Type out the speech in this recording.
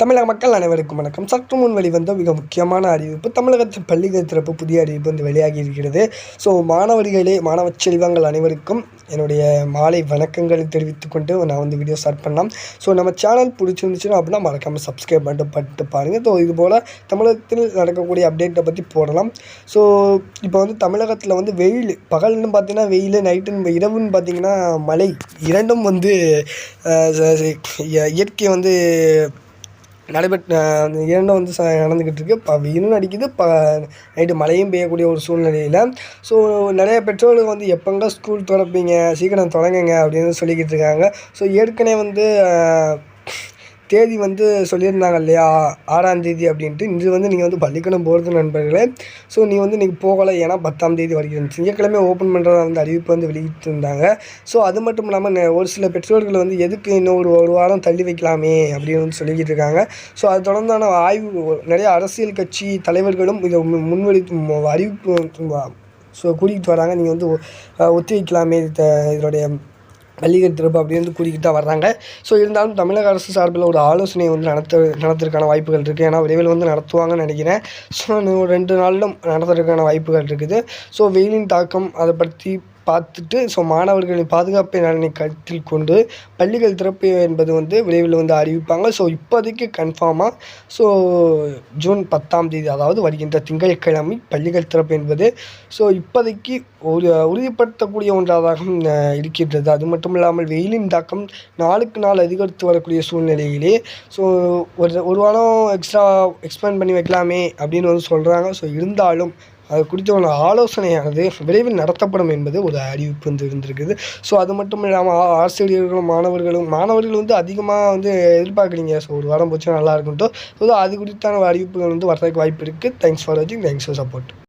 தமிழக மக்கள் அனைவருக்கும் வணக்கம். சற்று முன் வெளிவந்த மிக முக்கியமான அறிவிப்பு தமிழகத்தில் பள்ளிகள் திறப்பு புதிய அறிவிப்பு வந்து வெளியாகி இருக்கிறது ஸோ மாணவர்களே மாணவ செல்வங்கள் அனைவருக்கும் என்னுடைய மாலை வணக்கங்களை தெரிவித்துக் கொண்டு நான் வந்து வீடியோ ஸ்டார்ட் பண்ணலாம். ஸோ நம்ம சேனல் பிடிச்சிருந்துச்சுன்னா அப்படின்னா மறக்காமல் சப்ஸ்கிரைப் பண்ணிட்டு பண்ணிட்டு பாருங்கள் ஸோ இது போல் தமிழகத்தில் நடக்கக்கூடிய அப்டேட்டை பற்றி போடலாம். ஸோ இப்போ வந்து தமிழகத்தில் வந்து வெயில் பகல்னு பார்த்தீங்கன்னா வெயில் நைட்டுன்னு இரவுன்னு பார்த்தீங்கன்னா மழை. இரண்டும் வந்து இயற்கை வந்து நடைபெற்ற அந்த இரண்டும் வந்து ச நடந்துக்கிட்டு இருக்குது இப்போ வெயிலும் அடிக்குது இப்போ நைட்டு மழையும் பெய்யக்கூடிய ஒரு சூழ்நிலையில். ஸோ நிறைய பெற்றோர்கள் வந்து எப்போங்க ஸ்கூல் திறப்பீங்க? சீக்கிரம் தொடங்குங்க அப்படின்னு சொல்லிக்கிட்டு இருக்காங்க. ஸோ ஏற்கனவே வந்து தேதி வந்து சொல்லியிருந்தாங்க இல்லையா? ஆறாம் தேதி அப்படின்ட்டு. இன்று வந்து நீங்கள் வந்து பள்ளிக்கூடம் போகிறது நண்பர்களே. ஸோ நீ வந்து இன்றைக்கி போகலை. ஏன்னா பத்தாம் தேதி வரைக்கும் திங்கட்கிழமை ஓப்பன் பண்ணுறதா வந்து அறிவிப்பு வந்து வெளியிட்டிருந்தாங்க. ஸோ அது மட்டும் இல்லாமல் ஒரு சில பெற்றோர்கள் வந்து எதுக்கு இன்னும் ஒரு ஒரு வாரம் தள்ளி வைக்கலாமே அப்படின்னு வந்து சொல்லிக்கிட்டு இருக்காங்க. ஸோ அது தொடர்ந்தான ஆய்வு நிறைய அரசியல் கட்சி தலைவர்களும் இதை முன் முன்வெளி அறிவிப்பு ஸோ கூட்டிகிட்டு வராங்க. நீங்கள் வந்து ஒத்தி வைக்கலாமே இத இதனுடைய மல்லிகை திறப்பு அப்படின்னு வந்து கூறிக்கிட்டு தான் வர்றாங்க. ஸோ இருந்தாலும் தமிழக அரசு சார்பில் ஒரு ஆலோசனை வந்து நடத்த நடத்துறதுக்கான வாய்ப்புகள் இருக்குது ஏன்னா விரைவில் வந்து நடத்துவாங்கன்னு நினைக்கிறேன். ஸோ இன்னும் ரெண்டு நாளிலும் நடத்துறதுக்கான வாய்ப்புகள் இருக்குது. ஸோ வெயிலின் தாக்கம் அதை பற்றி பார்த்துட்டு ஸோ மாணவர்களின் பாதுகாப்பை நலனை கருத்தில் கொண்டு பள்ளிகள் திறப்பு என்பது வந்து விரைவில் வந்து அறிவிப்பாங்க. ஸோ இப்போதைக்கு கன்ஃபார்மாக ஸோ ஜூன் பத்தாம் தேதி அதாவது வருகின்ற திங்கட்கிழமை பள்ளிகள் திறப்பு என்பது ஸோ இப்போதைக்கு ஒரு உறுதிப்படுத்தக்கூடிய ஒன்றாக இருக்கின்றது. அது மட்டும் இல்லாமல் வெயிலின் தாக்கம் நாளுக்கு நாள் அதிகரித்து வரக்கூடிய சூழ்நிலையிலே ஸோ ஒரு ஒரு வாரம் எக்ஸ்ட்ரா எக்ஸ்பேண்ட் பண்ணி வைக்கலாமே அப்படின்னு வந்து சொல்கிறாங்க ஸோ இருந்தாலும் அது குறித்த ஆலோசனையானது விரைவில் நடத்தப்படும் என்பது ஒரு அறிவிப்பு வந்து இருந்திருக்குது. ஸோ அது மட்டும் இல்லாமல் ஆசிரியர்களும் மாணவர்களும் மாணவர்கள் வந்து அதிகமாக வந்து எதிர்பார்க்குறீங்க ஸோ ஒரு வாரம் போச்சுன்னா நல்லா இருக்கும்ட்டு ஸோ அது குறித்தான அறிவிப்புகள் வந்து வரதுக்கு வாய்ப்பு இருக்குது தேங்க்ஸ் ஃபார் வாட்சிங் தேங்க்ஸ் ஃபார் சப்போர்ட்